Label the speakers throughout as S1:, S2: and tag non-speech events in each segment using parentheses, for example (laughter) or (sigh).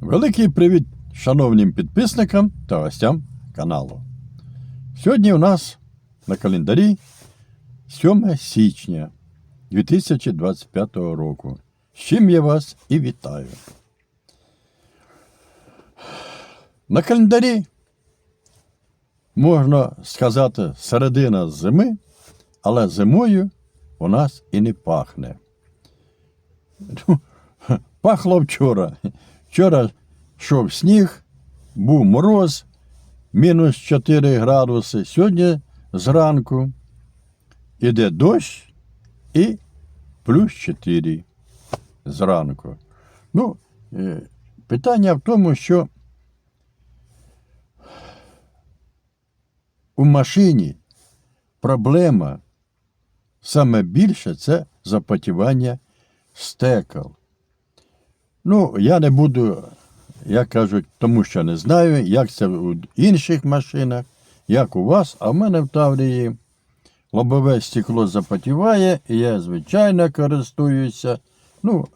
S1: Великий привіт шановним підписникам та гостям каналу. Сьогодні у нас на календарі 7 січня 2025 року. З чим я вас і вітаю. На календарі можна сказати середина зими, але зимою у нас і не пахне. Ну, (laughs) Пахло вчора. Вчора йшов сніг, був мороз, мінус 4 градуси. Сьогодні зранку іде дощ і плюс 4 зранку. Ну, е, питання в тому, що у машині проблема саме більше це запотівання стекол. Ну, я не буду, як кажуть, тому що не знаю, як це у інших машинах, як у вас, а в мене в Таврії лобове стекло запотіває, і я, звичайно, користуюся. Ну,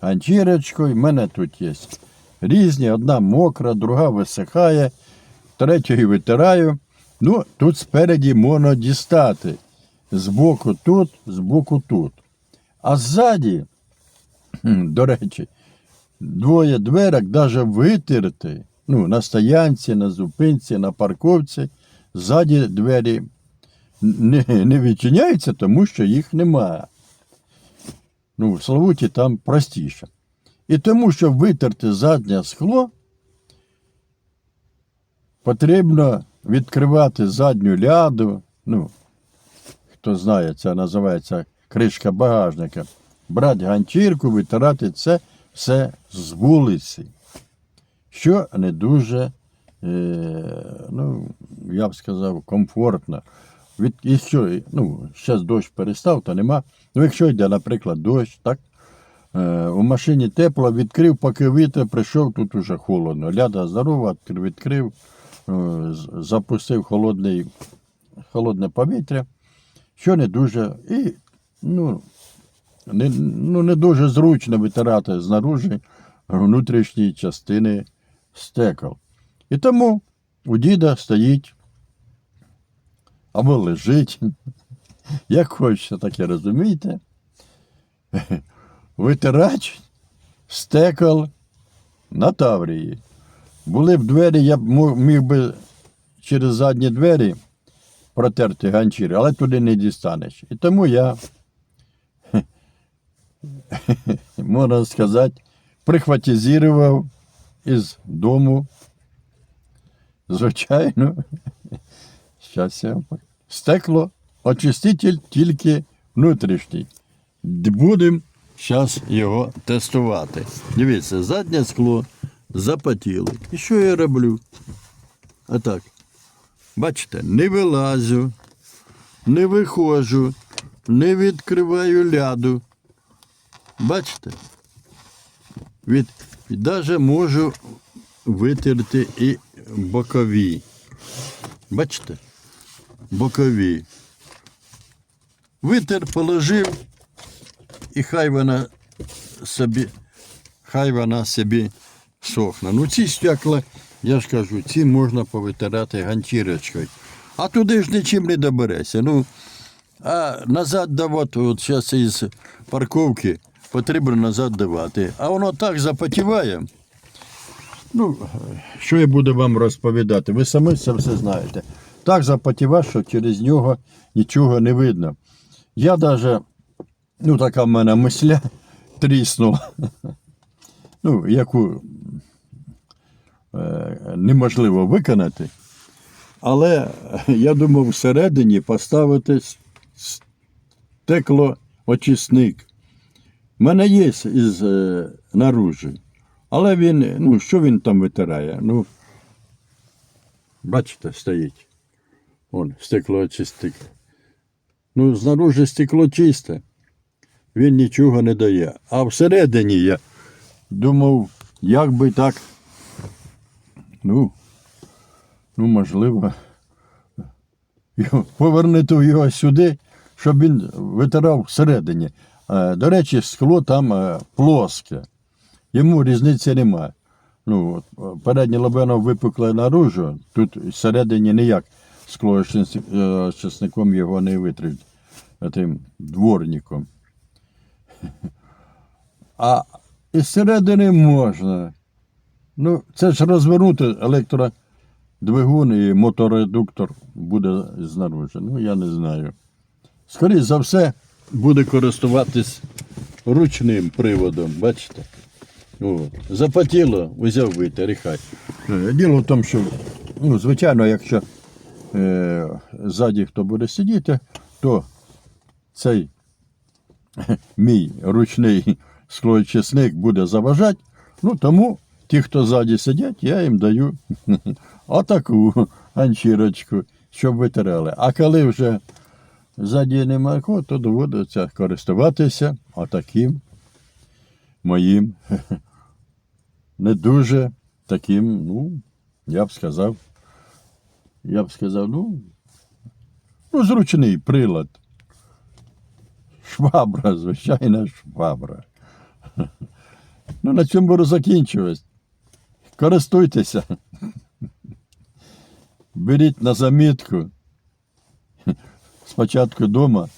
S1: ганчірочкою, в мене тут є різні, одна мокра, друга висихає, третю витираю. Ну, тут спереді можна дістати. Збоку тут, збоку тут. А ззаді, (clears throat) до речі, двоє дверок навіть витерти, ну, на стоянці, на зупинці, на парковці, ззаді двері не, не відчиняються, тому що їх немає. Ну, в Славуті там простіше. І тому, щоб витерти заднє скло, потрібно відкривати задню ляду. Ну, хто знає, це називається кришка багажника. Брати ганчірку, витирати це все з вулиці. Що не дуже, е, ну, я б сказав, комфортно. Від, і що, ну, зараз дощ перестав, то нема. Ну, якщо йде, наприклад, дощ, так? Е, у машині тепло, відкрив, поки вітер прийшов, тут уже холодно. Ляда здорова, відкрив, е, запустив холодний, холодне повітря, що не дуже. І, ну, не, ну, не дуже зручно витирати знаружи внутрішні частини стекол. І тому у діда стоїть або лежить, (laughs) як хочете, так і розумієте, (laughs) витирач стекол на Таврії. Були б двері, я б міг би через задні двері протерти ганчіри, але туди не дістанеш. І тому я (laughs) можна сказати, прихватизував із дому. Звичайно, (laughs) щас я стекло, очиститель тільки внутрішній. Будемо зараз його тестувати. Дивіться, заднє скло запотіло. І що я роблю? А так, бачите, не вилазю, не виходжу, не відкриваю ляду. Бачите? Від, навіть можу витерти і бокові. Бачите? Бокові. Витер положив, і хай вона собі, хай вона собі сохне. Ну ці стекла, я ж кажу, ці можна повитирати ганчірочкою. А туди ж нічим не доберешся. Ну, а назад давати, от зараз із парковки потрібно назад давати. А воно так запотіває. Ну, що я буду вам розповідати? Ви самі це все знаєте. Так запотіває, що через нього нічого не видно. Я навіть, ну така в мене мисля (laughs) тріснула, ну, яку е, неможливо виконати. Але я думав всередині поставити стеклоочисник. У мене є із е, наружі. Але він, ну, що він там витирає? Ну, бачите, стоїть. Вон, стеклоочисник. Ну, знаружи стекло чисте. Він нічого не дає. А всередині я думав, як би так. Ну, ну можливо, повернути його сюди, щоб він витирав всередині. Е, До речі, скло там е, плоске. Йому різниці немає. Ну, переднє лобено випукле наружу, тут всередині ніяк скло чесником його не витрить тим дворником. А із середини можна. Ну, це ж розвернути електродвигун і моторедуктор буде знаружи. Ну, я не знаю. Скоріше за все, буде користуватись ручним приводом, бачите? От. Запотіло, взяв витер хай. Е, Діло в тому, що, ну, звичайно, якщо е, ззаді хто буде сидіти, то цей (laughs) мій ручний склоочисник буде заважати. Ну, тому ті, хто ззаді сидять, я їм даю (laughs) отаку ганчірочку, щоб витирали. А коли вже немає кого, то доводиться користуватися отаким моїм (laughs) не дуже таким, ну, я б сказав, я б сказав, ну, ну, зручний прилад. Швабра, звичайна швабра. (laughs) Ну, на цьому буду закінчувати. Користуйтеся. (laughs) Беріть на замітку. Спочатку вдома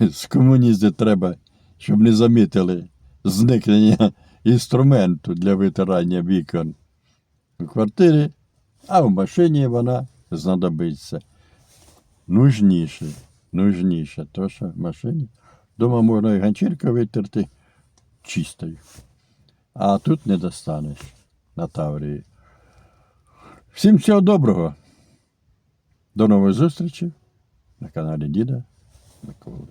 S1: з комунізди треба, щоб не замітили зникнення інструменту для витирання вікон у квартирі, а в машині вона знадобиться. Нужніше, нужніше, то що в машині. Дома можна і ганчірка витерти чистою. А тут не достанеш на Таврії. Всім всього доброго. До нових зустрічей на каналі Діда Миколи.